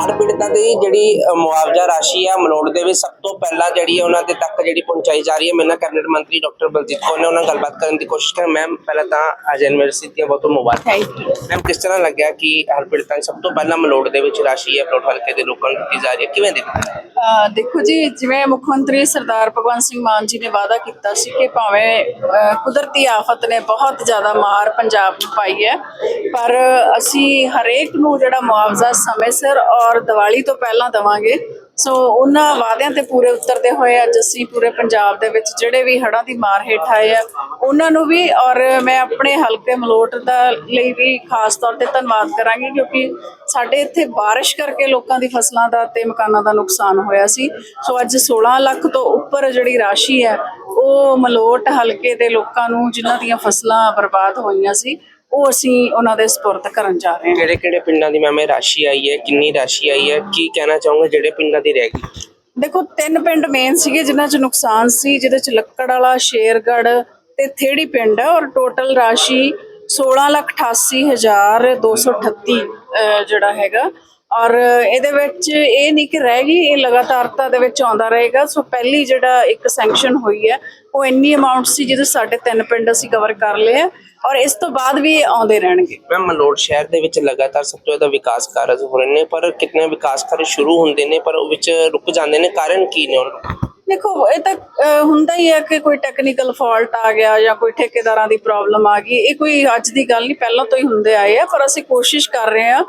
ਹੜ੍ਹ ਪੀੜਤਾਂ ਦੀ ਜਿਹੜੀ ਮੁਆਵਜ਼ਾ ਰਾਸ਼ੀ ਆ ਮਲੋੜ ਦੇ ਵਿੱਚ ਸਭ ਤੋਂ ਪਹਿਲਾਂ ਜਿਹੜੀ ਹੈ ਉਹਨਾਂ ਦੇ ਤੱਕ ਜਿਹੜੀ ਪਹੁੰਚਾਈ ਜਾ ਰਹੀ ਹੈ ਮੇਰੇ ਨਾਲ ਕੈਬਨਿਟ ਮੰਤਰੀ ਡਾਕਟਰ ਬਲਜੀਤ ਕੌਰ ਨੇ ਉਹਨਾਂ ਨਾਲ ਗੱਲਬਾਤ ਕਰਨ ਦੀ ਕੋਸ਼ਿਸ਼ ਕਰ ਮੈਮ ਪਹਿਲਾਂ ਤਾਂ ਅੱਜ ਯੂਨੀਵਰਸਿਟੀ ਦੀਆਂ ਬਹੁਤ ਮੁਬਾਰਕ ਮੈਮ ਕਿਸ ਤਰ੍ਹਾਂ ਲੱਗਿਆ ਕਿ ਪੀੜਤਾਂ ਦੀ ਸਭ ਤੋਂ ਪਹਿਲਾਂ ਮਲੋੜ ਦੇ ਵਿੱਚ ਰਾਸ਼ੀ ਹੈ ਮਲੋੜ ਹਲਕੇ ਦੇ ਲੋਕਾਂ ਨੂੰ ਦਿੱਤੀ ਜਾ ਰਹੀ ਹੈ? ਕਿਵੇਂ ਅਹ ਦੇਖੋ ਜੀ ਜਿਵੇਂ ਮੁੱਖ ਮੰਤਰੀ ਸਰਦਾਰ ਭਗਵੰਤ ਸਿੰਘ ਮਾਨ ਜੀ ਨੇ ਵਾਅਦਾ ਕੀਤਾ ਸੀ ਕਿ ਭਾਵੇਂ ਕੁਦਰਤੀ ਆਫਤ ਨੇ ਬਹੁਤ ਜ਼ਿਆਦਾ ਮਾਰ ਪੰਜਾਬ ਨੂੰ ਪਾਈ ਹੈ ਪਰ ਅਸੀਂ ਹਰੇਕ ਨੂੰ ਜਿਹੜਾ ਮੁਆਵਜ਼ਾ ਸਮੇਂ ਸਿਰ ਔਰ ਦੀਵਾਲੀ ਤੋਂ ਪਹਿਲਾਂ ਦੇਵਾਂਗੇ। ਸੋ ਉਹਨਾਂ ਵਾਅਦਿਆਂ ਤੇ ਪੂਰੇ ਉਤਰਦੇ ਹੋਏ ਅੱਜ ਅਸੀਂ ਪੂਰੇ ਪੰਜਾਬ ਦੇ ਵਿੱਚ ਜਿਹੜੇ ਵੀ ਹੜ੍ਹਾਂ ਦੀ ਮਾਰ ਹੇਠ ਆਏ ਆ, ਉਹਨਾਂ ਨੂੰ ਵੀ ਔਰ ਮੈਂ ਆਪਣੇ ਹਲਕੇ ਮਲੋਟ ਦਾ ਲਈ ਵੀ ਖਾਸ ਤੌਰ ਤੇ ਧੰਨਵਾਦ ਕਰਾਂਗੀ ਕਿਉਂਕਿ ਸਾਡੇ ਇੱਥੇ ਬਾਰਿਸ਼ ਕਰਕੇ ਲੋਕਾਂ ਦੀ ਫਸਲਾਂ ਦਾ ਤੇ ਮਕਾਨਾਂ ਦਾ ਨੁਕਸਾਨ ਹੋਇਆ ਸੀ। ਸੋ ਅੱਜ 16 ਲੱਖ ਤੋਂ ਉੱਪਰ ਜਿਹੜੀ ਰਾਸ਼ੀ ਹੈ, ਉਹ ਮਲੋਟ ਹਲਕੇ ਦੇ ਲੋਕਾਂ ਨੂੰ ਜਿਨ੍ਹਾਂ ਦੀਆਂ ਫਸਲਾਂ ਬਰਬਾਦ ਹੋਈਆਂ ਸੀ ਉਹ ਅਸੀਂ ਉਹਨਾਂ ਦੇ ਸਪੁਰਦ ਕਰਨ ਜਾ ਰਹੇ ਹਾਂ। ਕਿਹੜੇ ਕਿਹੜੇ ਪਿੰਡਾਂ ਦੀ ਮੈਮ ਇਹ ਰਾਸ਼ੀ ਆਈ ਹੈ? ਕਿੰਨੀ ਰਾਸ਼ੀ ਆਈ ਹੈ? ਕੀ ਕਹਿਣਾ ਚਾਹੋਗੇ ਜਿਹੜੇ ਪਿੰਡਾਂ ਦੀ ਰਹਿ ਗਈ? ਦੇਖੋ ਤਿੰਨ ਪਿੰਡ ਮੇਨ ਸੀਗੇ ਜਿਨ੍ਹਾਂ 'ਚ ਨੁਕਸਾਨ ਸੀ ਜਿਹਦੇ 'ਚ ਲੱਕੜ ਵਾਲਾ ਸ਼ੇਰਗੜ ਤੇ ਥੇੜੀ ਪਿੰਡ ਹੈ ਔਰ ਟੋਟਲ ਰਾਸ਼ੀ 1688238 ਅਹ, ਜਿਹੜਾ ਹੈਗਾ। ਔਰ ਇਹਦੇ ਵਿੱਚ ਇਹ ਨਹੀਂ ਕਿ ਰਹਿ ਗਈ ਇਹ ਲਗਾਤਾਰਤਾ ਦੇ ਵਿੱਚ ਆਉਂਦਾ ਰਹੇਗਾ। ਸੋ ਪਹਿਲੀ ਜਿਹੜਾ ਇੱਕ ਸੈਂਕਸ਼ਨ ਹੋਈ ਹੈ ਉਹ ਇੰਨੀ ਅਮਾਉਂਟ ਸੀ ਜਿਹਦੇ ਸਾਡੇ ਤਿੰਨ ਪਿੰਡ ਅਸੀਂ ਕਵਰ ਕਰ ਲਏ ਆ ਔਰ ਇਸ ਤੋਂ ਬਾਅਦ ਵੀ ਇਹ ਆਉਂਦੇ ਰਹਿਣਗੇ ਮੈਮ ਮਲੋਟ ਸ਼ਹਿਰ ਦੇ ਵਿੱਚ ਲਗਾਤਾਰ ਸਭ ਤੋਂ ਜ਼ਿਆਦਾ ਵਿਕਾਸ ਕਾਰਜ ਹੋ ਰਹੇ ਨੇ, ਪਰ ਕਿਤਨੇ ਵਿਕਾਸ ਕਾਰਜ ਸ਼ੁਰੂ ਹੁੰਦੇ ਨੇ, ਪਰ ਉਹ ਵਿੱਚ ਰੁਕ ਜਾਂਦੇ ਨੇ, ਕਾਰਨ ਕੀ ਨੇ ਉਹਨਾਂ ਦੇ? ਦੇਖੋ ਇਹ ਤਾਂ ਅਹ, ਹੁੰਦਾ ਹੀ ਹੈ ਕਿ ਕੋਈ ਟੈਕਨੀਕਲ ਫਾਲਟ ਆ ਗਿਆ ਜਾਂ ਕੋਈ ਠੇਕੇਦਾਰਾਂ ਦੀ ਪ੍ਰੋਬਲਮ ਆ ਗਈ। ਇਹ ਕੋਈ ਅੱਜ ਦੀ ਗੱਲ ਨਹੀਂ ਪਹਿਲਾਂ ਤੋਂ ਹੀ ਹੁੰਦੇ ਆਏ ਆ ਪਰ ਅਸੀਂ ਕੋਸ਼ਿਸ਼ ਕਰ ਰਹੇ ਆ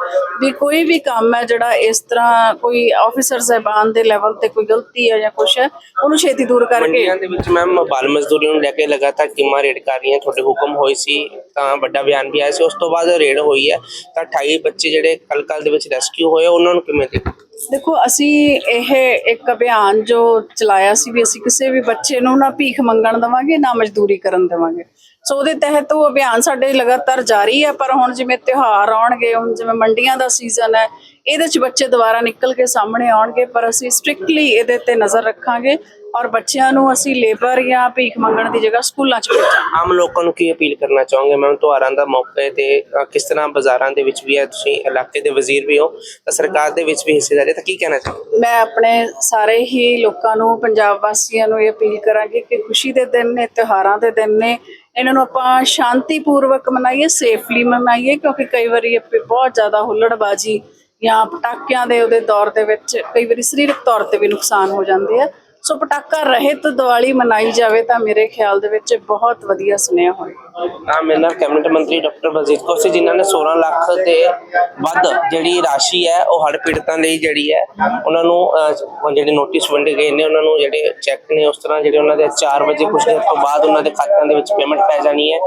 ਵੀ ਕੋਈ ਵੀ ਕੰਮ ਹੈ ਜਿਹੜਾ ਇਸ ਤਰ੍ਹਾਂ ਕੋਈ ਆਫੀਸਰ ਸਾਹਿਬਾਨ ਦੇ ਲੈਵਲ ਤੇ ਕੋਈ ਗਲਤੀ ਹੈ ਜਾਂ ਕੁਛ ਹੈ ਉਹਨੂੰ ਛੇਤੀ ਦੂਰ ਕਰਕੇ ਮੰਡੀਆਂ ਦੇ ਵਿੱਚ ਮੈਮ ਬਾਲ ਮਜ਼ਦੂਰੀ ਨੂੰ ਲੈ ਕੇ ਲਗਾਤਾਰ ਟੀਮਾਂ ਰੇਡ ਕਰ ਰਹੀਆਂ ਤੁਹਾਡੇ ਹੁਕਮ ਹੋਏ ਸੀ ਤਾਂ ਵੱਡਾ ਬਿਆਨ ਵੀ ਆਇਆ ਸੀ ਉਸ ਤੋਂ ਬਾਅਦ ਰੇਡ ਹੋਈ ਹੈ। ਤਾਂ 28 ਬੱਚੇ ਜਿਹੜੇ ਕੱਲ ਕੱਲ ਦੇ ਵਿੱਚ ਰੈਸਕਿਊ ਹੋਏ ਉਹਨਾਂ ਨੂੰ ਕਿਵੇਂ ਦੇਖੋ ਦੇਖੋ, ਅਸੀਂ ਇਹ ਇੱਕ ਅਭਿਆਨ ਜੋ ਚਲਾਇਆ ਸੀ ਵੀ ਅਸੀਂ ਕਿਸੇ ਵੀ ਬੱਚੇ ਨੂੰ ਨਾ ਭੀਖ ਮੰਗਣ ਦੇਵਾਂਗੇ, ਨਾ ਮਜ਼ਦੂਰੀ ਕਰਨ ਦੇਵਾਂਗੇ। ਸੋ ਉਹਦੇ ਤਹਿਤ ਉਹ ਅਭਿਆਨ ਸਾਡੇ ਲਗਾਤਾਰ ਜਾਰੀ ਹੈ, ਪਰ ਹੁਣ ਜਿਵੇਂ ਤਿਉਹਾਰ ਆਉਣਗੇ, ਹੁਣ ਜਿਵੇਂ ਮੰਡੀਆਂ ਦਾ ਸੀਜ਼ਨ ਹੈ, ਇਹਦੇ 'ਚ ਬੱਚੇ ਦੁਬਾਰਾ ਨਿਕਲ ਕੇ ਸਾਹਮਣੇ ਆਉਣਗੇ, ਪਰ ਅਸੀਂ ਸਟ੍ਰਿਕਟਲੀ ਇਹਦੇ ਤੇ ਨਜ਼ਰ ਰੱਖਾਂਗੇ। ਔਰ ਬੱਚਿਆਂ ਨੂੰ ਅਸੀਂ ਲੇਬਰ ਜਾਂ ਭੀਖ ਮੰਗਣ ਦੀ ਜਗ੍ਹਾ ਸਕੂਲਾਂ 'ਚ ਆਮ ਲੋਕਾਂ ਨੂੰ ਕੀ ਅਪੀਲ ਕਰਨਾ ਚਾਹੋਗੇ? ਮੈਮ ਤਿਉਹਾਰਾਂ ਦਾ ਮੌਕਾ ਤੇ ਅ, ਕਿਸ ਤਰ੍ਹਾਂ ਬਾਜ਼ਾਰਾਂ ਦੇ ਵਿੱਚ ਵੀ ਹੈ? ਤੁਸੀਂ ਇਲਾਕੇ ਦੇ ਵਜ਼ੀਰ ਵੀ ਹੋ ਤਾਂ ਸਰਕਾਰ ਦੇ ਵਿੱਚ ਵੀ ਹਿੱਸੇਦਾਰੀ ਹੈ, ਤਾਂ ਕੀ ਕਹਿਣਾ ਚਾਹੋਗੇ? ਮੈਂ ਆਪਣੇ ਸਾਰੇ ਹੀ ਲੋਕਾਂ ਨੂੰ ਪੰਜਾਬ ਵਾਸੀਆਂ ਨੂੰ ਇਹ ਅਪੀਲ ਕਰਾਂਗੀ ਕਿ ਖੁਸ਼ੀ ਦੇ ਦਿਨ ਨੇ ਤਿਉਹਾਰਾਂ ਦੇ ਦਿਨ ਨੇ ਇਹਨਾਂ ਨੂੰ ਆਪਾਂ ਸ਼ਾਂਤੀਪੂਰਵਕ ਮਨਾਈਏ ਸੇਫਲੀ ਮਨਾਈਏ ਕਿਉਂਕਿ ਕਈ ਵਾਰੀ ਆਪੇ ਬਹੁਤ ਜ਼ਿਆਦਾ ਹੁੱਲੜਬਾਜੀ ਜਾਂ ਪਟਾਕਿਆਂ ਦੇ ਉਹਦੇ ਦੌਰ ਦੇ ਵਿੱਚ ਕਈ ਵਾਰੀ ਸਰੀਰਕ ਤੌਰ ਤੇ ਵੀ ਨੁਕਸਾਨ ਹੋ ਜਾਂਦੇ ਆ। ਸੋ ਪਟਾਕਾ ਰਹਿਤ ਦੀਵਾਲੀ ਮਨਾਈ ਜਾਵੇ ਤਾਂ ਮੇਰੇ ਖਿਆਲ ਦੇ ਵਿੱਚ ਬਹੁਤ ਵਧੀਆ ਸੁਨੇਹਾ ਹੋਏਗਾ। ਤਾਂ ਮੇਰੇ ਨਾਲ ਕੈਬਨਿਟ ਮੰਤਰੀ ਡਾਕਟਰ ਬਲਜੀਤ ਕੌਰ ਸੀ, ਜਿਨ੍ਹਾਂ ਨੇ 16 ਲੱਖ ਦੇ ਵੱਧ ਜਿਹੜੀ ਰਾਸ਼ੀ ਹੈ, ਉਹ ਹੜ੍ਹ ਪੀੜਤਾਂ ਲਈ ਜਿਹੜੀ ਹੈ, ਉਹਨਾਂ ਨੂੰ ਜਿਹੜੇ ਨੋਟਿਸ ਵੰਡੇ ਗਏ ਨੇ, ਉਹਨਾਂ ਨੂੰ ਜਿਹੜੇ ਚੈੱਕ ਨੇ, ਉਸ ਤਰ੍ਹਾਂ ਜਿਹੜੇ ਉਹਨਾਂ ਦੇ 4 ਵਜੇ ਕੁਝ ਦੇਰ ਤੋਂ ਬਾਅਦ ਉਹਨਾਂ ਦੇ ਖਾਤਿਆਂ ਦੇ ਵਿੱਚ ਪੇਮੈਂਟ ਪੈ ਜਾਣੀ ਹੈ।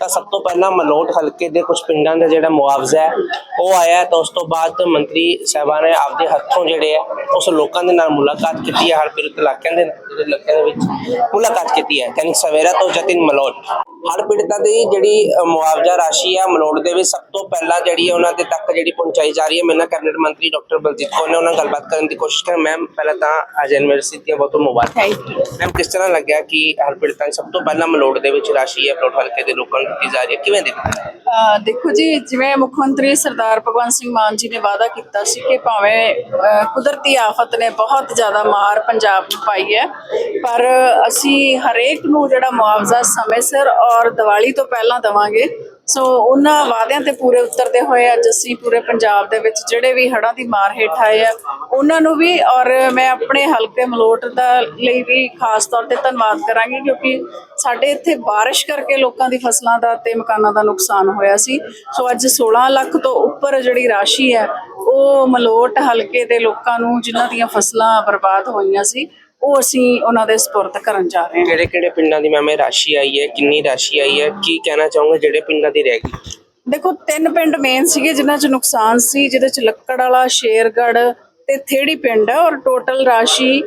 ਤਾਂ ਸਭ ਤੋਂ ਪਹਿਲਾਂ ਮਲੋਟ ਹਲਕੇ ਦੇ ਕੁਝ ਪਿੰਡਾਂ ਦਾ ਜਿਹੜਾ ਮੁਆਵਜ਼ਾ ਹੈ, ਉਹ ਆਇਆ ਤਾਂ ਉਸ ਤੋਂ ਬਾਅਦ ਮੰਤਰੀ ਸਾਹਿਬਾਨ ਨੇ ਆਪਦੇ ਹੱਥੋਂ ਜਿਹੜੇ ਹੈ, ਉਸ ਲੋਕਾਂ ਦੇ ਨਾਲ ਮੁਲਾਕਾਤ ਕੀਤੀ ਹੈ, ਹੜ੍ਹ ਪੀੜਤ ਇਲਾਕਿਆਂ ਦੇ ਜਿਹੜੇ ਇਲਾਕਿਆਂ ਦੇ ਵਿੱਚ ਮੁਲਾਕਾਤ ਕੀਤੀ ਹੈ ਕੈਨਿਕ ਸਵੇਰਾ ਤੋਂ ਜਤਿਨ ਮਲੋਟ। ਹੜ੍ਹ ਪੀੜਤ ਦੀ ਜਿਹੜੀ ਮੁਆਵਜ਼ਾ ਰਾਸ਼ੀ ਹੈ ਮਲੋੜ ਦੇ ਵਿੱਚ ਸਭ ਤੋਂ ਪਹਿਲਾਂ ਜਿਹੜੀ ਹੈ ਉਹਨਾਂ ਦੇ ਤੱਕ ਜਿਹੜੀ ਪਹੁੰਚਾਈ ਜਾ ਰਹੀ ਹੈ। ਮੇਰੇ ਨਾਲ ਕੈਬਨਿਟ ਮੰਤਰੀ ਡਾਕਟਰ ਬਲਜੀਤ ਕੌਰ ਨੇ ਉਹਨਾਂ ਨਾਲ ਗੱਲਬਾਤ ਕਰਨ ਦੀ ਕੋਸ਼ਿਸ਼ ਕਰ ਮੈਮ ਪਹਿਲਾਂ ਤਾਂ ਅੱਜ ਯੂਨੀਵਰਸਿਟੀ ਦੀਆਂ ਬਹੁਤ ਮੁਬਾਰਕ। ਮੈਮ ਕਿਸ ਤਰ੍ਹਾਂ ਲੱਗਿਆ ਕਿ ਹੜ੍ਹ ਪੀੜਤਾਂ ਸਭ ਤੋਂ ਪਹਿਲਾਂ ਮਲੋੜ ਦੇ ਵਿੱਚ ਰਾਸ਼ੀ ਹੈ ਮਲੋੜ ਹਲਕੇ ਦੇ ਲੋਕਾਂ ਨੂੰ ਦਿੱਤੀ ਜਾ ਰਹੀ ਹੈ? ਕਿਵੇਂ ਅਹ ਦੇਖੋ ਜੀ ਜਿਵੇਂ ਮੁੱਖ ਮੰਤਰੀ ਸਰਦਾਰ ਭਗਵੰਤ ਸਿੰਘ ਮਾਨ ਜੀ ਨੇ ਵਾਅਦਾ ਕੀਤਾ ਸੀ ਕਿ ਭਾਵੇਂ ਕੁਦਰਤੀ ਆਫਤ ਨੇ ਬਹੁਤ ਜ਼ਿਆਦਾ ਮਾਰ ਪੰਜਾਬ ਨੂੰ ਪਾਈ ਹੈ ਪਰ ਅਸੀਂ ਹਰੇਕ ਨੂੰ ਜਿਹੜਾ ਮੁਆਵਜ਼ਾ ਸਮੇਂ ਸਿਰ ਔਰ ਦੀਵਾਲੀ ਤੋਂ ਪਹਿਲਾਂ ਦੇਵਾਂਗੇ। ਸੋ ਉਹਨਾਂ ਵਾਅਦਿਆਂ ਤੇ ਪੂਰੇ ਉਤਰਦੇ ਹੋਏ ਅੱਜ ਅਸੀਂ ਪੂਰੇ ਪੰਜਾਬ ਦੇ ਵਿੱਚ ਜਿਹੜੇ ਵੀ ਹੜ੍ਹਾਂ ਦੀ ਮਾਰ ਹੇਠ ਆਏ ਆ, ਉਹਨਾਂ ਨੂੰ ਵੀ ਔਰ ਮੈਂ ਆਪਣੇ ਹਲਕੇ ਮਲੋਟ ਦਾ ਲਈ ਵੀ ਖਾਸ ਤੌਰ ਤੇ ਧੰਨਵਾਦ ਕਰਾਂਗੀ ਕਿਉਂਕਿ ਸਾਡੇ ਇੱਥੇ ਬਾਰਿਸ਼ ਕਰਕੇ ਲੋਕਾਂ ਦੀ ਫਸਲਾਂ ਦਾ ਤੇ ਮਕਾਨਾਂ ਦਾ ਨੁਕਸਾਨ ਹੋਇਆ ਸੀ। ਸੋ ਅੱਜ 16 ਲੱਖ ਤੋਂ ਉੱਪਰ ਜਿਹੜੀ ਰਾਸ਼ੀ ਹੈ, ਉਹ ਮਲੋਟ ਹਲਕੇ ਦੇ ਲੋਕਾਂ ਨੂੰ ਜਿਨ੍ਹਾਂ ਦੀਆਂ ਫਸਲਾਂ ਬਰਬਾਦ ਹੋਈਆਂ ਸੀ ਉਹ ਅਸੀਂ ਉਹਨਾਂ ਦੇ ਸਪੁਰਦ ਕਰਨ ਜਾ ਰਹੇ ਹਾਂ। ਕਿਹੜੇ ਕਿਹੜੇ ਪਿੰਡਾਂ ਦੀ ਮੈਮ ਇਹ ਰਾਸ਼ੀ ਆਈ ਹੈ? ਕਿੰਨੀ ਰਾਸ਼ੀ ਆਈ ਹੈ? ਕੀ ਕਹਿਣਾ ਚਾਹੋਗੇ ਜਿਹੜੇ ਪਿੰਡਾਂ ਦੀ ਰਹਿ ਗਈ? ਦੇਖੋ ਤਿੰਨ ਪਿੰਡ ਮੇਨ ਸੀਗੇ ਜਿਨ੍ਹਾਂ 'ਚ ਨੁਕਸਾਨ ਸੀ ਜਿਹਦੇ 'ਚ ਲੱਕੜ ਵਾਲਾ ਸ਼ੇਰਗੜ ਤੇ ਥੇੜੀ ਪਿੰਡ ਹੈ ਔਰ ਟੋਟਲ ਰਾਸ਼ੀ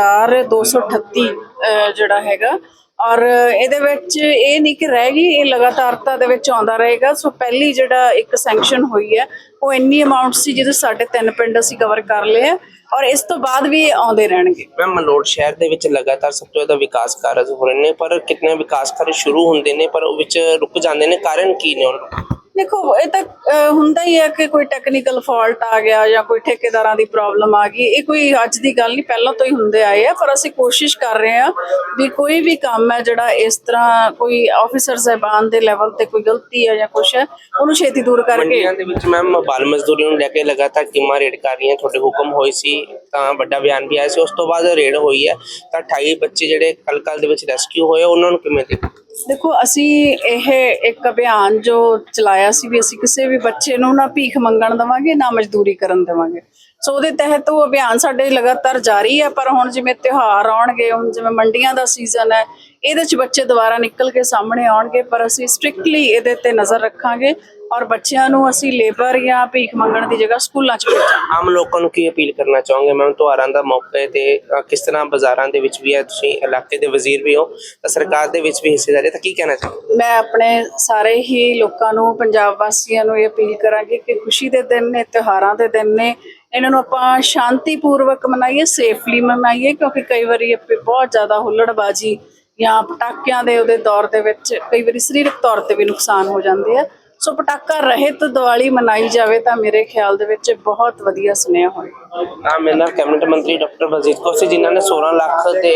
1688238 ਅਹ, ਜਿਹੜਾ ਹੈਗਾ। ਔਰ ਇਹਦੇ ਵਿੱਚ ਇਹ ਨਹੀਂ ਕਿ ਰਹਿ ਗਈ ਇਹ ਲਗਾਤਾਰਤਾ ਦੇ ਵਿੱਚ ਆਉਂਦਾ ਰਹੇਗਾ। ਸੋ ਪਹਿਲੀ ਜਿਹੜਾ ਇੱਕ ਸੈਂਕਸ਼ਨ ਹੋਈ ਹੈ ਉਹ ਇੰਨੀ ਅਮਾਉਂਟ ਸੀ ਜਿਹਦੇ ਸਾਡੇ ਤਿੰਨ ਪਿੰਡ ਅਸੀਂ ਕਵਰ ਕਰ ਲਏ ਆ ਔਰ ਇਸ ਤੋਂ ਬਾਅਦ ਵੀ ਇਹ ਆਉਂਦੇ ਰਹਿਣਗੇ। ਮੈਮ ਮਲੋੜ ਸ਼ਹਿਰ ਦੇ ਵਿੱਚ ਲਗਾਤਾਰ ਸਭ ਤੋਂ ਜ਼ਿਆਦਾ ਵਿਕਾਸ ਕਾਰਜ ਹੋ ਰਹੇ ਨੇ, ਪਰ ਕਿੰਨੇ ਵਿਕਾਸ ਕਾਰਜ ਸ਼ੁਰੂ ਹੁੰਦੇ ਨੇ, ਪਰ ਉਹ ਵਿੱਚ ਰੁਕ ਜਾਂਦੇ ਨੇ, ਕਾਰਨ ਕੀ ਨੇ ਉਹਨਾਂ ਦੇਖੋ ਇਹ ਤਾਂ ਅਹ, ਹੁੰਦਾ ਹੀ ਹੈ ਕਿ ਕੋਈ ਟੈਕਨੀਕਲ ਫਾਲਟ ਆ ਗਿਆ ਜਾਂ ਕੋਈ ਠੇਕੇਦਾਰਾਂ ਦੀ ਪ੍ਰੋਬਲਮ ਆ ਗਈ। ਇਹ ਕੋਈ ਅੱਜ ਦੀ ਗੱਲ ਨਹੀਂ ਪਹਿਲਾਂ ਤੋਂ ਹੀ ਹੁੰਦੇ ਆਏ ਆ ਪਰ ਅਸੀਂ ਕੋਸ਼ਿਸ਼ ਕਰ ਰਹੇ ਹਾਂ ਵੀ ਕੋਈ ਵੀ ਕੰਮ ਹੈ ਜਿਹੜਾ ਇਸ ਤਰ੍ਹਾਂ ਕੋਈ ਆਫੀਸਰ ਸਾਹਿਬਾਨ ਦੇ ਲੈਵਲ ਤੇ ਕੋਈ ਗਲਤੀ ਹੈ ਜਾਂ ਕੁਛ ਹੈ ਉਹਨੂੰ ਛੇਤੀ ਦੂਰ ਕਰਕੇ। ਮੰਡੀਆਂ ਦੇ ਵਿੱਚ ਮੈਮ ਬਾਲ ਮਜ਼ਦੂਰੀ ਨੂੰ ਲੈ ਕੇ ਲਗਾਤਾਰ ਟੀਮਾਂ ਰੇਡ ਕਰ ਰਹੀਆਂ ਤੁਹਾਡੇ ਹੁਕਮ ਹੋਏ ਸੀ ਤਾਂ ਵੱਡਾ ਬਿਆਨ ਵੀ ਆਇਆ ਸੀ ਉਸ ਤੋਂ ਬਾਅਦ ਰੇਡ ਹੋਈ ਹੈ। ਤਾਂ 28 ਬੱਚੇ ਜਿਹੜੇ ਕੱਲ ਕੱਲ ਦੇ ਵਿੱਚ ਰੈਸਕਿਊ ਹੋਏ ਉਹਨਾਂ ਨੂੰ ਕਿਵੇਂ ਦੇਖੋ ਦੇਖੋ, ਅਸੀਂ ਇਹ ਇੱਕ ਅਭਿਆਨ ਜੋ ਚਲਾਇਆ ਸੀ ਵੀ ਅਸੀਂ ਕਿਸੇ ਵੀ ਬੱਚੇ ਨੂੰ ਨਾ ਭੀਖ ਮੰਗਣ ਦੇਵਾਂਗੇ, ਨਾ ਮਜ਼ਦੂਰੀ ਕਰਨ ਦੇਵਾਂਗੇ। ਸੋ ਉਹਦੇ ਤਹਿਤ ਉਹ ਅਭਿਆਨ ਸਾਡੇ ਲਗਾਤਾਰ ਜਾਰੀ ਹੈ, ਪਰ ਹੁਣ ਜਿਵੇਂ ਤਿਉਹਾਰ ਆਉਣਗੇ, ਹੁਣ ਜਿਵੇਂ ਮੰਡੀਆਂ ਦਾ ਸੀਜ਼ਨ ਹੈ, ਇਹਦੇ 'ਚ ਬੱਚੇ ਦੁਬਾਰਾ ਨਿਕਲ ਕੇ ਸਾਹਮਣੇ ਆਉਣਗੇ, ਪਰ ਅਸੀਂ ਸਟ੍ਰਿਕਟਲੀ ਇਹਦੇ ਤੇ ਨਜ਼ਰ ਰੱਖਾਂਗੇ। ਔਰ ਬੱਚਿਆਂ ਨੂੰ ਅਸੀਂ ਲੇਬਰ ਜਾਂ ਭੀਖ ਮੰਗਣ ਦੀ ਜਗ੍ਹਾ ਸਕੂਲਾਂ 'ਚ ਭੇਜਾਂਗੇ। ਆਮ ਲੋਕਾਂ ਨੂੰ ਕੀ ਅਪੀਲ ਕਰਨਾ ਚਾਹੋਗੇ? ਮੈਮ ਤਿਉਹਾਰਾਂ ਦਾ ਮੌਕੇ ਤੇ ਅ, ਕਿਸ ਤਰ੍ਹਾਂ ਬਾਜ਼ਾਰਾਂ ਦੇ ਵਿੱਚ ਵੀ ਹੈ? ਤੁਸੀਂ ਇਲਾਕੇ ਦੇ ਵਜ਼ੀਰ ਵੀ ਹੋ ਤਾਂ ਸਰਕਾਰ ਦੇ ਵਿੱਚ ਵੀ ਹਿੱਸੇਦਾਰੀ ਹੈ, ਤਾਂ ਕੀ ਕਹਿਣਾ ਚਾਹੋਗੇ? ਮੈਂ ਆਪਣੇ ਸਾਰੇ ਹੀ ਲੋਕਾਂ ਨੂੰ ਪੰਜਾਬ ਵਾਸੀਆਂ ਨੂੰ ਇਹ ਅਪੀਲ ਕਰਾਂਗੀ ਕਿ ਖੁਸ਼ੀ ਦੇ ਦਿਨ ਨੇ ਤਿਉਹਾਰਾਂ ਦੇ ਦਿਨ ਨੇ ਇਹਨਾਂ ਨੂੰ ਆਪਾਂ ਸ਼ਾਂਤੀਪੂਰਵਕ ਮਨਾਈਏ ਸੇਫਲੀ ਮਨਾਈਏ ਕਿਉਂਕਿ ਕਈ ਵਾਰੀ ਇਹ ਬਹੁਤ ਜ਼ਿਆਦਾ ਹੁੱਲੜਬਾਜੀ ਜਾਂ ਪਟਾਕਿਆਂ ਦੇ ਉਹਦੇ ਦੌਰ ਦੇ ਵਿੱਚ ਕਈ ਵਾਰੀ ਸਰੀਰਕ ਤੌਰ ਤੇ ਵੀ ਨੁਕਸਾਨ ਹੋ ਜਾਂਦੇ ਆ। ਸੋ ਪਟਾਕਾ ਰਹਿਤ ਦੀਵਾਲੀ ਮਨਾਈ ਜਾਵੇ ਤਾਂ ਮੇਰੇ ਖਿਆਲ ਦੇ ਵਿੱਚ ਬਹੁਤ ਵਧੀਆ ਸੁਨੇਹਾ ਹੋਏਗਾ। ਤਾਂ ਮੇਰੇ ਨਾਲ ਕੈਬਨਿਟ ਮੰਤਰੀ ਡਾਕਟਰ ਬਲਜੀਤ ਕੌਰ ਸੀ, ਜਿਨ੍ਹਾਂ ਨੇ 16 ਲੱਖ ਦੇ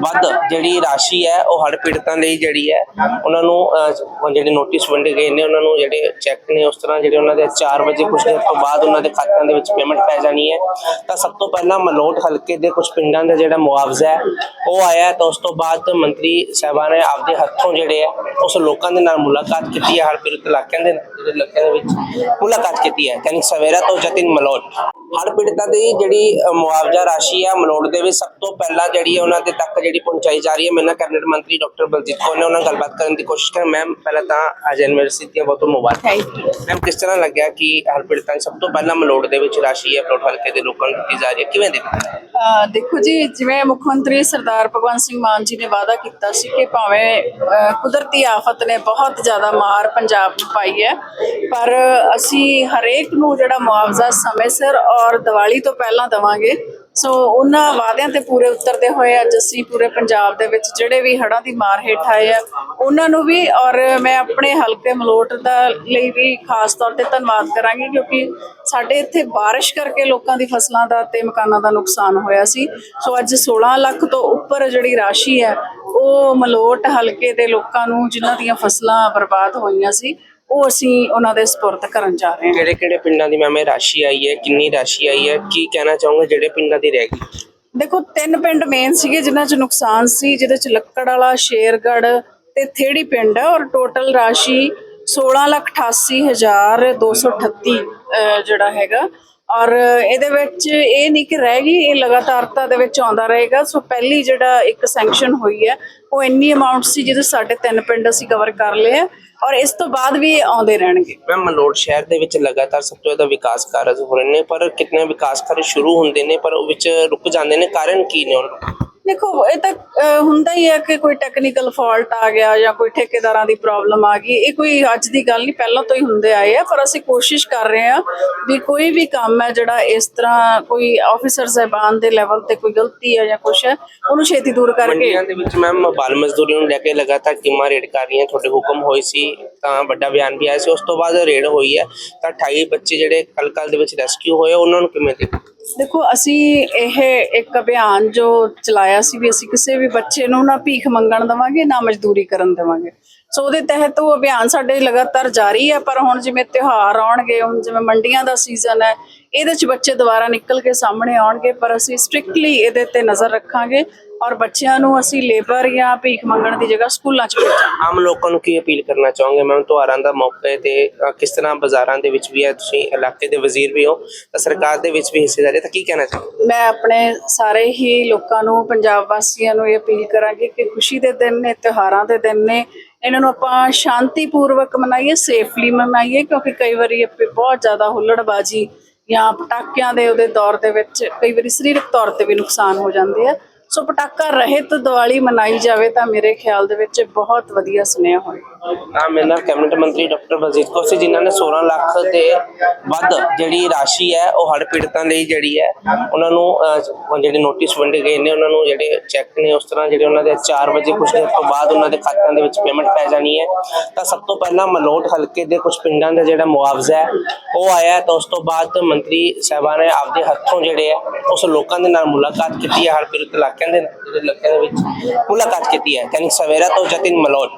ਵੱਧ ਜਿਹੜੀ ਰਾਸ਼ੀ ਹੈ, ਉਹ ਹੜ੍ਹ ਪੀੜਤਾਂ ਲਈ ਜਿਹੜੀ ਹੈ, ਉਹਨਾਂ ਨੂੰ ਜਿਹੜੇ ਨੋਟਿਸ ਵੰਡੇ ਗਏ ਨੇ, ਉਹਨਾਂ ਨੂੰ ਜਿਹੜੇ ਚੈੱਕ ਨੇ, ਉਸ ਤਰ੍ਹਾਂ ਜਿਹੜੇ ਉਹਨਾਂ ਦੇ 4 ਵਜੇ ਕੁਝ ਦੇਰ ਤੋਂ ਬਾਅਦ ਉਹਨਾਂ ਦੇ ਖਾਤਿਆਂ ਦੇ ਵਿੱਚ ਪੇਮੈਂਟ ਪੈ ਜਾਣੀ ਹੈ। ਤਾਂ ਸਭ ਤੋਂ ਪਹਿਲਾਂ ਮਲੋਟ ਹਲਕੇ ਦੇ ਕੁਝ ਪਿੰਡਾਂ ਦਾ ਜਿਹੜਾ ਮੁਆਵਜ਼ਾ ਹੈ, ਉਹ ਆਇਆ ਤਾਂ ਉਸ ਤੋਂ ਬਾਅਦ ਮੰਤਰੀ ਸਾਹਿਬਾਨ ਨੇ ਆਪਦੇ ਹੱਥੋਂ ਜਿਹੜੇ ਹੈ, ਉਸ ਲੋਕਾਂ ਦੇ ਨਾਲ ਮੁਲਾਕਾਤ ਕੀਤੀ ਹੈ ਹੜ੍ਹ ਪੀੜਤ ਇਲਾਕਿਆਂ ਦੇ ਜਿਹੜੇ ਇਲਾਕਿਆਂ ਦੇ ਵਿੱਚ ਮੁਲਾਕਾਤ ਕੀਤੀ ਹੈ ਕੈਨਿਕ ਸਵੇਰਾ ਤੋਂ ਜਤਿਨ ਮਲੋਟ। ਹੜ੍ਹ ਪੀੜਤ ਦੀ ਜਿਹੜੀ ਮੁਆਵਜ਼ਾ ਰਾਸ਼ੀ ਹੈ ਮਲੋਟ ਦੇ ਵਿੱਚ ਸਭ ਤੋਂ ਪਹਿਲਾਂ ਜਿਹੜੀ ਹੈ ਉਹਨਾਂ ਦੇ ਤੱਕ ਜਿਹੜੀ ਪਹੁੰਚਾਈ ਜਾ ਰਹੀ ਹੈ ਮੇਰੇ ਨਾਲ ਕੈਬਨਿਟ ਮੰਤਰੀ ਡਾਕਟਰ ਬਲਜੀਤ ਕੌਰ ਨੇ ਉਹਨਾਂ ਨਾਲ ਗੱਲਬਾਤ ਕਰਨ ਦੀ ਕੋਸ਼ਿਸ਼ ਕਰ ਮੈਮ ਪਹਿਲਾਂ ਤਾਂ ਅੱਜ ਯੂਨੀਵਰਸਿਟੀ ਦੀਆਂ ਬਹੁਤ ਮੁਬਾਰਕ। ਮੈਮ ਕਿਸ ਤਰ੍ਹਾਂ ਲੱਗਿਆ ਕਿ ਹੜ੍ਹ ਪੀੜਤਾਂ ਸਭ ਤੋਂ ਪਹਿਲਾਂ ਮਲੋਟ ਦੇ ਵਿੱਚ ਰਾਸ਼ੀ ਹੈ ਮਲੋਟ ਹਲਕੇ ਦੇ ਲੋਕਾਂ ਨੂੰ ਦਿੱਤੀ ਜਾ ਰਹੀ ਹੈ? ਕਿਵੇਂ ਦੇਖਦੇ ਦੇਖੋ ਜੀ ਜਿਵੇਂ ਮੁੱਖ ਮੰਤਰੀ ਸਰਦਾਰ ਭਗਵੰਤ ਸਿੰਘ ਮਾਨ ਜੀ ਨੇ ਵਾਅਦਾ ਕੀਤਾ ਸੀ ਕਿ ਭਾਵੇਂ ਕੁਦਰਤੀ ਆਫਤ ਨੇ ਬਹੁਤ ਜ਼ਿਆਦਾ ਮਾਰ ਪੰਜਾਬ ਨੂੰ ਪਾਈ ਹੈ ਪਰ ਅਸੀਂ ਹਰੇਕ ਨੂੰ ਜਿਹੜਾ ਮੁਆਵਜ਼ਾ ਸਮੇਂ ਸਿਰ ਔਰ ਦੀਵਾਲੀ ਤੋਂ ਪਹਿਲਾਂ ਦੇਵਾਂਗੇ। ਸੋ ਉਹਨਾਂ ਵਾਅਦਿਆਂ ਤੇ ਪੂਰੇ ਉਤਰਦੇ ਹੋਏ ਅੱਜ ਅਸੀਂ ਪੂਰੇ ਪੰਜਾਬ ਦੇ ਵਿੱਚ ਜਿਹੜੇ ਵੀ ਹੜ੍ਹਾਂ ਦੀ ਮਾਰ ਹੇਠ ਆਏ ਆ, ਉਹਨਾਂ ਨੂੰ ਵੀ ਔਰ ਮੈਂ ਆਪਣੇ ਹਲਕੇ ਮਲੋਟ ਦਾ ਲਈ ਵੀ ਖਾਸ ਤੌਰ ਤੇ ਧੰਨਵਾਦ ਕਰਾਂਗੀ ਕਿਉਂਕਿ ਸਾਡੇ ਇੱਥੇ ਬਾਰਿਸ਼ ਕਰਕੇ ਲੋਕਾਂ ਦੀ ਫਸਲਾਂ ਦਾ ਤੇ ਮਕਾਨਾਂ ਦਾ ਨੁਕਸਾਨ ਹੋਇਆ ਸੀ। ਸੋ ਅੱਜ 16 ਲੱਖ ਤੋਂ ਉੱਪਰ ਜਿਹੜੀ ਰਾਸ਼ੀ ਹੈ, ਉਹ ਮਲੋਟ ਹਲਕੇ ਦੇ ਲੋਕਾਂ ਨੂੰ ਜਿਨ੍ਹਾਂ ਦੀਆਂ ਫਸਲਾਂ ਬਰਬਾਦ ਹੋਈਆਂ ਸੀ ਉਹ ਅਸੀਂ ਉਹਨਾਂ ਦੇ ਸਪੁਰਦ ਕਰਨ ਜਾ ਰਹੇ ਹਾਂ। ਕਿਹੜੇ ਕਿਹੜੇ ਪਿੰਡਾਂ ਦੀ ਮੈਮ ਇਹ ਰਾਸ਼ੀ ਆਈ ਹੈ ਕਿੰਨੀ ਰਾਸ਼ੀ ਆਈ ਹੈ ਕੀ ਕਹਿਣਾ ਚਾਹੋਗੇ ਜਿਹੜੇ ਪਿੰਡਾਂ ਦੀ ਰਹਿ ਗਈ? ਦੇਖੋ ਤਿੰਨ ਪਿੰਡ ਮੇਨ ਸੀਗੇ ਜਿਨ੍ਹਾਂ 'ਚ ਨੁਕਸਾਨ ਸੀ ਜਿਹਦੇ 'ਚ ਲੱਕੜ ਵਾਲਾ ਸ਼ੇਰਗੜ ਤੇ ਥੇੜੀ ਪਿੰਡ ਹੈ ਔਰ ਟੋਟਲ ਰਾਸ਼ੀ 1688238 ਅਹ, ਜਿਹੜਾ ਹੈਗਾ। ਔਰ ਇਹਦੇ ਵਿੱਚ ਇਹ ਨਹੀਂ ਕਿ ਰਹਿ ਗਈ ਇਹ ਲਗਾਤਾਰਤਾ ਦੇ ਵਿੱਚ ਆਉਂਦਾ ਰਹੇਗਾ। ਸੋ ਪਹਿਲੀ ਜਿਹੜਾ ਇੱਕ ਸੈਂਕਸ਼ਨ ਹੋਈ ਹੈ ਉਹ ਇੰਨੀ ਅਮਾਉਂਟ ਸੀ ਜਿਹਦੇ ਸਾਡੇ ਤਿੰਨ ਪਿੰਡ ਅਸੀਂ ਕਵਰ ਕਰ ਲਏ ਆ ਔਰ ਇਸ ਤੋਂ ਬਾਅਦ ਵੀ ਆਉਂਦੇ ਰਹਿਣਗੇ। ਮੈਮ ਮਲੋਟ ਸ਼ਹਿਰ ਦੇ ਵਿੱਚ ਲਗਾਤਾਰ ਸਭ ਤੋਂ ਜ਼ਿਆਦਾ ਵਿਕਾਸ ਕਾਰਜ ਹੋ ਰਹੇ ਨੇ ਪਰ ਕਿਤਨੇ ਵਿਕਾਸ ਕਾਰਜ ਸ਼ੁਰੂ ਹੁੰਦੇ ਨੇ ਪਰ ਉਹ ਵਿੱਚ ਰੁਕ ਜਾਂਦੇ ਨੇ ਕਾਰਨ ਕੀ ਨੇ ਉਹਨਾਂ ਦੇ? ਦੇਖੋ ਇਹ ਤਾਂ ਹੁੰਦਾ ਹੀ ਹੈ ਕਿ ਕੋਈ ਟੈਕਨੀਕਲ ਫਾਲਟ ਆ ਗਿਆ ਜਾਂ ਕੋਈ ਠੇਕੇਦਾਰਾਂ ਦੀ ਪ੍ਰੋਬਲਮ ਆ ਗਈ। ਇਹ ਕੋਈ ਅੱਜ ਦੀ ਗੱਲ ਨਹੀਂ ਪਹਿਲਾਂ ਤੋਂ ਹੀ ਹੁੰਦੇ ਆਏ ਆ ਪਰ ਅਸੀਂ ਕੋਸ਼ਿਸ਼ ਕਰ ਰਹੇ ਹਾਂ ਵੀ ਕੋਈ ਵੀ ਕੰਮ ਹੈ ਜਿਹੜਾ ਇਸ ਤਰ੍ਹਾਂ ਕੋਈ ਆਫੀਸਰ ਸਾਹਿਬਾਨ ਦੇ ਲੈਵਲ ਤੇ ਕੋਈ ਗਲਤੀ ਹੈ ਜਾਂ ਕੁਛ ਹੈ ਉਹਨੂੰ ਛੇਤੀ ਦੂਰ ਕਰਕੇ। ਮੰਡੀਆਂ ਦੇ ਵਿੱਚ ਮੈਮ ਬਾਲ ਮਜ਼ਦੂਰੀ ਨੂੰ ਲੈ ਕੇ ਲਗਾਤਾਰ ਟੀਮਾਂ ਰੇਡ ਕਰ ਰਹੀਆਂ ਤੁਹਾਡੇ ਹੁਕਮ ਹੋਏ ਸੀ? ਤਾਂ ਵੱਡਾ ਬਿਆਨ ਵੀ ਆਇਆ ਸੀ, ਉਸ ਤੋਂ ਬਾਅਦ ਰੇਡ ਹੋਈ ਹੈ। ਤਾਂ 28 ਬੱਚੇ ਜਿਹੜੇ ਕੱਲ ਦੇ ਵਿੱਚ ਰੈਸਕਿਊ ਹੋਏ, ਉਹਨਾਂ ਨੂੰ ਕਿਵੇਂ ਦੇਖੋ? ਦੇਖੋ, ਅਸੀਂ ਇਹ ਇੱਕ ਅਭਿਆਨ ਜੋ ਚਲਾਇਆ ਸੀ ਵੀ ਅਸੀਂ ਕਿਸੇ ਵੀ ਬੱਚੇ ਨੂੰ ਨਾ ਭੀਖ ਮੰਗਣ ਦੇਵਾਂਗੇ, ਨਾ ਮਜ਼ਦੂਰੀ ਕਰਨ ਦੇਵਾਂਗੇ। ਸੋ ਉਹਦੇ ਤਹਿਤ ਉਹ ਅਭਿਆਨ ਸਾਡੇ ਲਗਾਤਾਰ ਜਾਰੀ ਹੈ, ਪਰ ਹੁਣ ਜਿਵੇਂ ਤਿਉਹਾਰ ਆਉਣਗੇ, ਹੁਣ ਜਿਵੇਂ ਮੰਡੀਆਂ ਦਾ ਸੀਜ਼ਨ ਹੈ ਇਹਦੇ 'ਚ ਬੱਚੇ ਦੁਬਾਰਾ ਨਿਕਲ ਕੇ ਸਾਹਮਣੇ ਆਉਣਗੇ ਪਰ ਅਸੀਂ ਸਟ੍ਰਿਕਟਲੀ ਇਹਦੇ ਤੇ ਨਜ਼ਰ ਰੱਖਾਂਗੇ ਔਰ ਬੱਚਿਆਂ ਨੂੰ ਅਸੀਂ ਲੇਬਰ ਜਾਂ ਭੀਖ ਮੰਗਣ ਦੀ ਜਗ੍ਹਾ ਸਕੂਲਾਂ 'ਚ ਭੇਜਾਂਗੇ। ਆਮ ਲੋਕਾਂ ਨੂੰ ਕੀ ਅਪੀਲ ਕਰਨਾ ਚਾਹੋਗੇ? ਮੈਮ ਤਿਉਹਾਰਾਂ ਦਾ ਮੌਕੇ ਤੇ ਕਿਸ ਤਰ੍ਹਾਂ ਬਾਜ਼ਾਰਾਂ ਦੇ ਵਿੱਚ ਵੀ ਹੈ? ਤੁਸੀਂ ਇਲਾਕੇ ਦੇ ਵਜ਼ੀਰ ਵੀ ਹੋ ਤਾਂ ਸਰਕਾਰ ਦੇ ਵਿੱਚ ਵੀ ਹਿੱਸੇਦਾਰੀ ਹੈ, ਤਾਂ ਕੀ ਕਹਿਣਾ ਚਾਹੋਗੇ? ਮੈਂ ਆਪਣੇ ਸਾਰੇ ਹੀ ਲੋਕਾਂ ਨੂੰ ਪੰਜਾਬ ਵਾਸੀਆਂ ਨੂੰ ਇਹ ਅਪੀਲ ਕਰਾਂਗੀ ਕਿ ਖੁਸ਼ੀ ਦੇ ਦਿਨ ਨੇ ਤਿਉਹਾਰਾਂ ਦੇ ਦਿਨ ਨੇ ਇਹਨਾਂ ਨੂੰ ਆਪਾਂ ਸ਼ਾਂਤੀਪੂਰਵਕ ਮਨਾਈਏ ਸੇਫਲੀ ਮਨਾਈਏ ਕਿਉਂਕਿ ਕਈ ਵਾਰੀ ਇਹ ਬਹੁਤ ਜ਼ਿਆਦਾ ਹੁੱਲੜਬਾਜੀ ਜਾਂ ਪਟਾਕਿਆਂ ਦੇ ਉਹਦੇ ਦੌਰ ਦੇ ਵਿੱਚ ਕਈ ਵਾਰੀ ਸਰੀਰਕ ਤੌਰ ਤੇ ਵੀ ਨੁਕਸਾਨ ਹੋ ਜਾਂਦੇ ਆ। ਸੋ ਪਟਾਕਾ ਰਹਿਤ ਦੀਵਾਲੀ ਮਨਾਈ ਜਾਵੇ ਤਾਂ ਮੇਰੇ ਖਿਆਲ ਦੇ ਵਿੱਚ ਬਹੁਤ ਵਧੀਆ ਸੁਨੇਹਾ ਹੋਏਗਾ। ਆ ਮੇਰੇ ਨਾਲ ਕੈਬਨਿਟ ਮੰਤਰੀ ਡਾਕਟਰ ਬਲਜੀਤ ਕੌਰ ਸੀ, ਜਿਨ੍ਹਾਂ ਨੇ 16 ਲੱਖ 'ਤੇ ਵੱਧ ਜਿਹੜੀ ਰਾਸ਼ੀ ਹੈ, ਉਹ ਹੜ੍ਹ ਪੀੜਤਾਂ ਲਈ ਜਿਹੜੀ ਹੈ, ਉਹਨਾਂ ਨੂੰ ਜਿਹੜੇ ਨੋਟਿਸ ਵੰਡੇ ਗਏ ਨੇ, ਉਹਨਾਂ ਨੂੰ ਜਿਹੜੇ ਚੈੱਕ ਨੇ, ਉਸ ਤਰ੍ਹਾਂ ਜਿਹੜੇ ਉਹਨਾਂ ਦੇ 4 ਵਜੇ ਕੁਝ ਦੇਰ ਤੋਂ ਬਾਅਦ ਉਹਨਾਂ ਦੇ ਖਾਤਿਆਂ ਦੇ ਵਿੱਚ ਪੇਮੈਂਟ ਪੈ ਜਾਣੀ ਹੈ। ਤਾਂ ਸਭ ਤੋਂ ਪਹਿਲਾਂ ਮਲੋਟ ਹਲਕੇ ਦੇ ਕੁਝ ਪਿੰਡਾਂ ਦਾ ਜਿਹੜਾ ਮੁਆਵਜ਼ਾ ਹੈ, ਉਹ ਆਇਆ ਤਾਂ ਉਸ ਤੋਂ ਬਾਅਦ ਮੰਤਰੀ ਸਾਹਿਬਾਨ ਨੇ ਆਪਦੇ ਹੱਥੋਂ ਜਿਹੜੇ ਹੈ, ਉਸ ਲੋਕਾਂ ਦੇ ਨਾਲ ਮੁਲਾਕਾਤ ਕੀਤੀ ਹੈ, ਹੜ੍ਹ ਪੀੜਤ ਇਲਾਕਿਆਂ ਦੇ ਇਲਾਕਿਆਂ ਦੇ ਵਿੱਚ ਮੁਲਾਕਾਤ ਕੀਤੀ ਹੈ। ਕੈਨਿਕ ਸਵੇਰਾ ਤੋਂ ਜਤਿਨ ਮਲੋਟ।